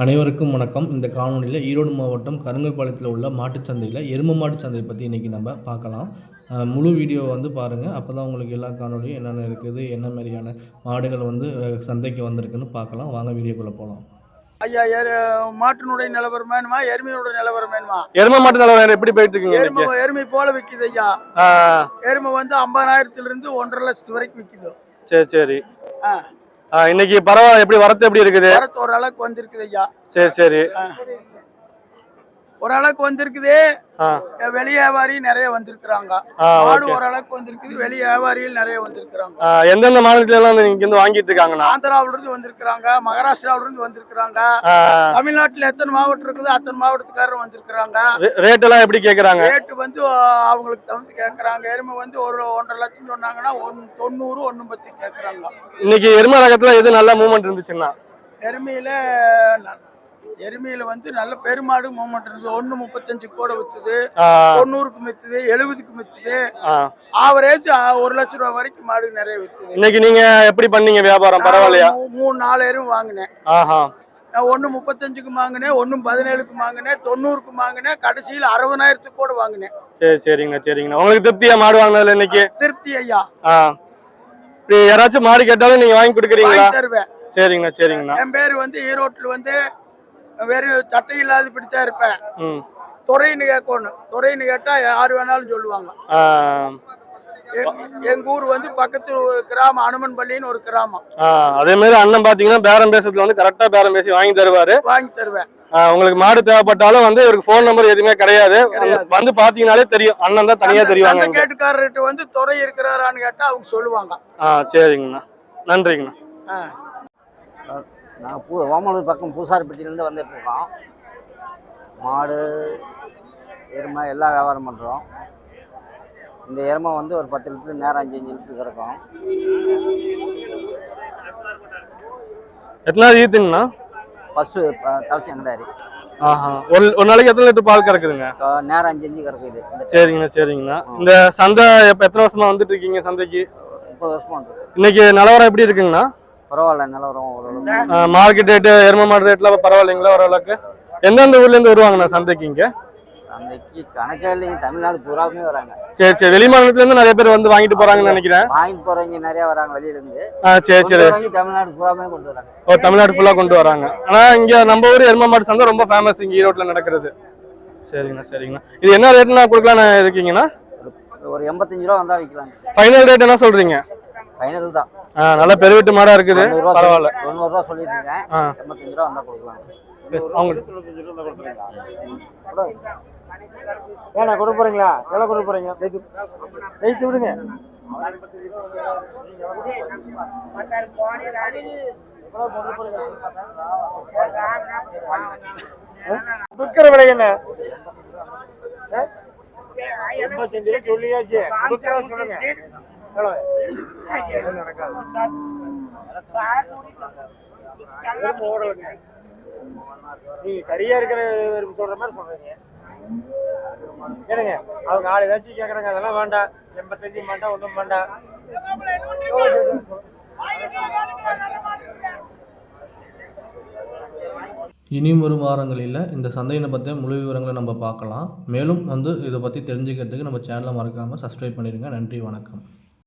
அனைவருக்கும் வணக்கம். இந்த காணொலியில் ஈரோடு மாவட்டம் கருங்கல்பாளையத்தில் உள்ள மாட்டுச் சந்தையில் எரும மாட்டுச் சந்தையை பற்றி இன்றைக்கி நம்ம பார்க்கலாம். முழு வீடியோ வந்து பாருங்கள் அப்போ தான் உங்களுக்கு எல்லா காணொலியும் என்னென்ன இருக்குது என்ன மாதிரியான மாடுகள் வந்து சந்தைக்கு வந்திருக்குன்னு பார்க்கலாம். வாங்க வீடியோக்குள்ளே போகலாம் ஐயா மாட்டினுடைய நிலவரம் வேணுமா? எருமையினுடைய நிலவரம் வேணுமா? எரும மாட்டு நிலவரம் எப்படி போயிட்டு இருக்குங்க எருமை? எருமை போல விக்குது ஐயா. எருமை வந்து ஐம்பதாயிரத்துல இருந்து ஒன்றரை லட்சத்து வரைக்கும் விக்குது. சரி சரி. ஆ. இன்னைக்கு பரவாயில்ல எப்படி வரத்து எப்படி இருக்குது? அளவுக்கு வந்திருக்குது ஐயா. சரி சரி. அளவுக்கு வந்திருக்குது. வெளி வியாபாரி நிறைய வந்திருக்கிறாங்க. மாடு அளவுக்கு வந்திருக்குது வெளி வியாபாரிகள் நிறைய வந்திருக்கிறாங்க. எந்தெந்த மாநிலத்துல எல்லாம் வந்து இங்க இருந்து வாங்கிட்டு இருக்காங்கண்ணா ஆந்திராவில இருந்து வந்திருக்கிறாங்க மகாராஷ்டிராவில இருந்து வந்திருக்கிறாங்க தமிழ்நாட்டுல எத்தனை மாவட்டம் இருக்குது அத்தனை மாவட்டத்துக்காரரும் வந்திருக்கிறாங்க. ரேட் எல்லாம் எப்படி கேக்குறாங்க? ரேட்டு வந்து அவங்களுக்கு தகுந்து கேட்குறாங்க எருமை வந்து ஒரு ஒன்றரை லட்சம் சொன்னாங்கன்னா ஒன் தொண்ணூறு ஒன்று பத்து கேட்குறாங்க இன்னைக்கு எரும ரகத்துல எது நல்ல மூவ்மெண்ட் இருந்துச்சுன்னா? எருமையில எருமையில வந்து நல்ல பெருமாடு மூமெண்ட் இருந்தது. ஒன்று முப்பத்தஞ்சு கூட வித்துது. தொண்ணூறுக்கு வித்துது எழுபதுக்கு வித்துது. ஆவரேஜ் ஒரு லட்ச ரூபா வரைக்கும் மாடு நிறைய வித்துது. இன்னைக்கு நீங்க எப்படி பண்ணீங்க வியாபாரம்? பரவாயில்லையா? மூணு நாலு எரும் வாங்கினேன். நான் ஒன்று முப்பத்தஞ்சுக்கு வாங்கினேன் ஒன்று பதினேழுக்கு வாங்கினேன் தொண்ணூறுக்கு வாங்கினேன் கடைசியில் அறுபதாயிரத்துக்கு கூட வாங்கினேன். சரி சரிங்கண்ணா சரிங்கண்ணா உங்களுக்கு திருப்தியா மாடு வாங்கினதுல இன்னைக்கு? திருப்தி ஐயா. ஆ. யாராச்சும் மாடு கேட்டாலும் நீங்க வாங்கி கொடுக்குறீங்களா? தருவேன். சரிங்கண்ணா சரிங்கண்ணா. என் பேர் வந்து ஈரோட்டில் வந்து வெறும் சட்டை இல்லாத இப்படித்தான் இருப்பேன். ம். துறைன்னு கேட்கணும். துறைன்னு கேட்டா யார் வேணாலும் சொல்லுவாங்க. எங்க ஊர் வந்து பக்கத்து கிராமம் அனுமன்பள்ளின்னு ஒரு கிராமம். ஆ, அதே மாதிரி அண்ணன் பாத்தீங்கன்னா பேரம் பேசுறதுல வந்து கரெக்டா பேரம் பேசி வாங்கி தருவாரு. வாங்கி தருவேன். உங்களுக்கு மாடு தேவைப்பட்டாலும் வந்து இவருக்கு ஃபோன் நம்பர் எதுவுமே கிடையாது. கிடையாது. வந்து பாத்தீங்கன்னாலே தெரியும். அண்ணன் தான் தனியா தெரிவாங்க. கேட்டுக்காரர்கிட்ட வந்து துறை இருக்கிறாரான்னு கேட்டா அவங்க சொல்லுவாங்க. ஆ சரிங்கண்ணா. நன்றிங்கண்ணா. நாங்கள் பூ ஓமலூர் பக்கம் பூசாரிப்பட்டியிலேருந்து வந்துட்டு இருக்கோம். மாடு எருமை எல்லா வியாபாரம் பண்ணுறோம் இந்த எருமை வந்து ஒரு பத்து லிட்டர் நேரம் அஞ்சு அஞ்சு லிட்டர் கிடக்கும் எத்தனாவது ஈத்துங்கண்ணா பஸ்ஸு தலைச்சி எங்கடாரி ஆஹா. ஒரு ஒரு நாளைக்கு எத்தனை லிட்டர் பால் கறக்குதுங்க? நேரம் அஞ்சு அஞ்சு கிடக்குது இந்த சரிங்கண்ணா சரிங்கண்ணா. இந்த சந்தை எப்ப எத்தனை வருஷமா வந்துட்டு இருக்கீங்க சந்தைக்கு? முப்பது வருஷமா வந்து இன்னைக்கு நிலவரம் எப்படி இருக்குங்கண்ணா? பரவாயில்ல நிலவரம் ஓரளவு மார்க்கெட் ரேட்டு எரும மாடு ரேட்லாம் பரவாயில்லைங்களா ஓரளவுக்கு? எந்தெந்த ஊர்ல இருந்து வருவாங்கண்ணா சந்தைக்கு இங்க? அன்னைக்கு கணக்கே இல்லைங்க தமிழ்நாடு பூராவுமே வராங்க. சரி சரி. வெளி மாநிலத்துல இருந்து நிறைய பேர் வந்து வாங்கிட்டு போறாங்கன்னு நினைக்கிறேன். வாங்கிட்டு போகிறவங்க நிறையா வராங்க வெளியிலேருந்து. ஆ சரி சரி. தமிழ்நாடு பூராவுமே கொண்டு வராங்க. ஓ தமிழ்நாடு ஃபுல்லா கொண்டு வராங்க. ஆனா இங்க நம்ம ஊர் எரும மாடு சந்தை ரொம்ப ஃபேமஸ் இங்க ஈரோட்ல நடக்கிறது. சரிங்கண்ணா சரிங்கண்ணா. இது என்ன ரேட்னா கொடுக்கலாம்னு இருக்கீங்கண்ணா? ஒரு எண்பத்தஞ்சு ரூபா வந்தால் விற்கலாம் ஃபைனல் ரேட் என்ன சொல்றீங்க? ஃபைனல் தான் ஆ நல்ல பெருவிட்டு மாடா இருக்குது. பரவாயில்ல. தொண்ணூறுரூவா சொல்லிட்டு இருக்கேன் ஆ. எண்பத்தஞ்சு ரூபா வந்தால் கொடுக்கலாம். ஏண்ணா கொடுக்க போறீங்களா? எவ்வளோ கொடுக்க போறீங்க? வைத்து விடுங்க. விற்கிற விலை என்ன? எண்பத்தஞ்சு ரூபா சொல்லியாச்சு. சொல்லுங்க. எவ்வளவு? அது நீங்க சரியா இருக்கிற எறும்பு சொல்ற மாதிரி சொல்றீங்க என்னங்க அவங்க ஆள் ஏதாச்சும் கேக்குறாங்க அதெல்லாம் வேண்டாம் எண்பத்தஞ்சு வேண்டாம் ஒன்றும் வேண்டாம் இனி வரும் வாரங்களில் இந்த சந்தையினை பற்றிய முழு விவரங்களை நம்ம பார்க்கலாம் மேலும் வந்து இதை பற்றி தெரிஞ்சுக்கிறதுக்கு நம்ம சேனலை மறக்காமல் சப்ஸ்கிரைப் பண்ணிடுங்க நன்றி வணக்கம்